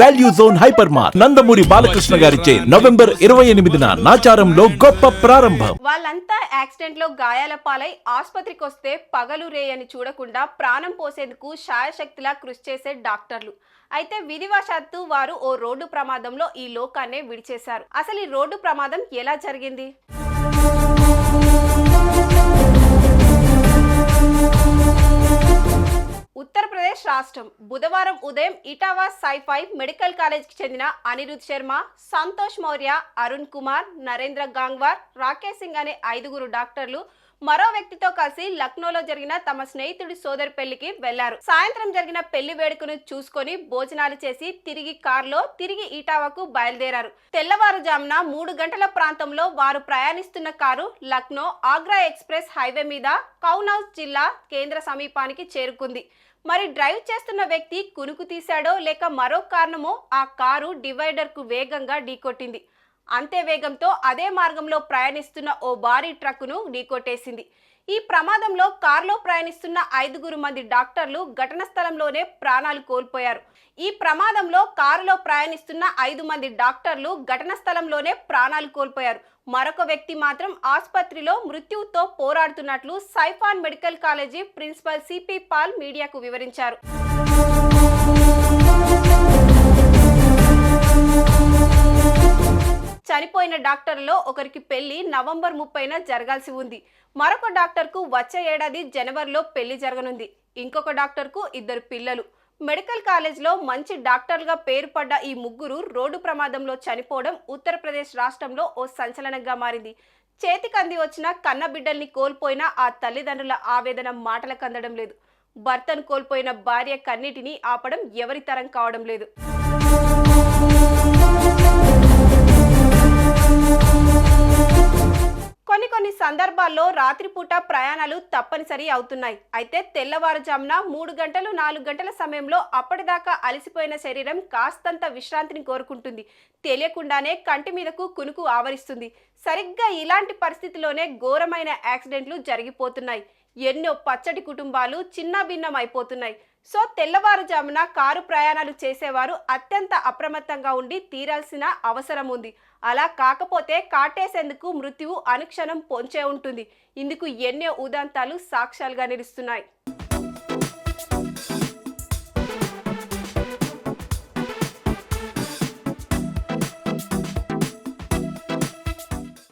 Value zone hyper మార్ నందమూరి బాలకృష్ణ గారిచే November ఇరవై ఎనిమిదిన నాచారంలో గొప్ప ప్రారంభం. వాళ్ళంతా యాక్సిడెంట్లో గాయాల పాలై ఆసుపత్రికి వస్తే పగలు రే అని చూడకుండా ప్రాణం పోసేందుకు శాయశక్తిలా కృషి చేసే డాక్టర్లు. అయితే విధివశాత్తు వారు ఓ రోడ్డు ప్రమాదంలో ఈ లోకాన్నే విడిచేశారు. అసలు ఈ రోడ్డు ప్రమాదం ఎలా జరిగింది? ఆంధ్రప్రదేశ్ రాష్ట్రం బుధవారం ఉదయం ఇటావా సైఫై మెడికల్ కాలేజ్కి చెందిన అనిరుద్ శర్మ సంతోష్ మౌర్య అరుణ్ కుమార్ నరేంద్ర గాంగ్వార్ రాకేష్ సింగ్ అనే ఐదుగురు డాక్టర్లు మరో వ్యక్తితో కలిసి లక్నోలో జరిగిన తమ స్నేహితుడి సోదరి పెళ్ళికి వెళ్ళారు. సాయంత్రం జరిగిన పెళ్ళి వేడుకను చూసుకొని భోజనాలు చేసి తిరిగి కారులో తిరిగి ఇటావాకు బయలుదేరారు. తెల్లవారుజామున మూడు గంటల ప్రాంతంలో వారు ప్రయాణిస్తున్న car Lucknow Agra express highway మీద కౌనౌస్ జిల్లా కేంద్ర సమీపానికి చేరుకుంది. మరి డ్రైవ్ చేస్తున్న వ్యక్తి కునుకు తీశాడో లేక మరో కారణమో ఆ కారు డివైడర్కు వేగంగా ఢీకొట్టింది. అంతే వేగంతో అదే మార్గంలో ప్రయాణిస్తున్న ఓ భారీ ట్రక్కును ఢీకొట్టేసింది. ఈ ప్రమాదంలో కారులో ప్రయాణిస్తున్న ఐదుగురు మంది డాక్టర్లు ఘటన స్థలంలోనే ప్రాణాలు కోల్పోయారు. ఈ ప్రమాదంలో కారులో ప్రయాణిస్తున్న ఐదు మంది డాక్టర్లు ఘటన స్థలంలోనే ప్రాణాలు కోల్పోయారు. మరొక వ్యక్తి మాత్రం ఆసుపత్రిలో మృత్యువుతో పోరాడుతున్నట్లు Saifai medical college principal C P Pal మీడియాకు వివరించారు. చనిపోయిన డాక్టర్లో ఒకరికి పెళ్ళి నవంబర్ ముప్పైన జరగాల్సి ఉంది. మరొక డాక్టర్కు వచ్చే ఏడాది జనవరిలో పెళ్ళి జరగనుంది. ఇంకొక డాక్టర్కు ఇద్దరు పిల్లలు. మెడికల్ కాలేజ్లో మంచి డాక్టర్లుగా పేరు పడ్డ ఈ ముగ్గురు రోడ్డు ప్రమాదంలో చనిపోవడం ఉత్తరప్రదేశ్ రాష్ట్రంలో ఓ సంచలనంగా మారింది. చేతికంది వచ్చిన కన్న బిడ్డల్ని కోల్పోయిన ఆ తల్లిదండ్రుల ఆవేదన మాటలకు అందడం లేదు. భర్తను కోల్పోయిన భార్య కన్నిటిని ఆపడం ఎవరి తరం కావడం లేదు. సందర్భాల్లో రాత్రిపూట ప్రయాణాలు తప్పనిసరి అవుతున్నాయి. అయితే తెల్లవారుజామున మూడు గంటలు నాలుగు గంటల సమయంలో అప్పటిదాకా అలసిపోయిన శరీరం కాస్తంత విశ్రాంతిని కోరుకుంటుంది. తెలియకుండానే కంటి మీదకు కునుకు ఆవరిస్తుంది. సరిగ్గా ఇలాంటి పరిస్థితిలోనే ఘోరమైన యాక్సిడెంట్లు జరిగిపోతున్నాయి. ఎన్నో పచ్చటి కుటుంబాలు చిన్నాభిన్నం అయిపోతున్నాయి. సో తెల్లవారుజామున కారు ప్రయాణాలు చేసేవారు అత్యంత అప్రమత్తంగా ఉండి తీరాల్సిన అవసరం ఉంది. అలా కాకపోతే కాటేసేందుకు మృత్యువు అనుక్షణం పొంచే ఉంటుంది. ఇందుకు ఎన్నో ఉదాంతాలు సాక్ష్యాలుగా నిలుస్తున్నాయి.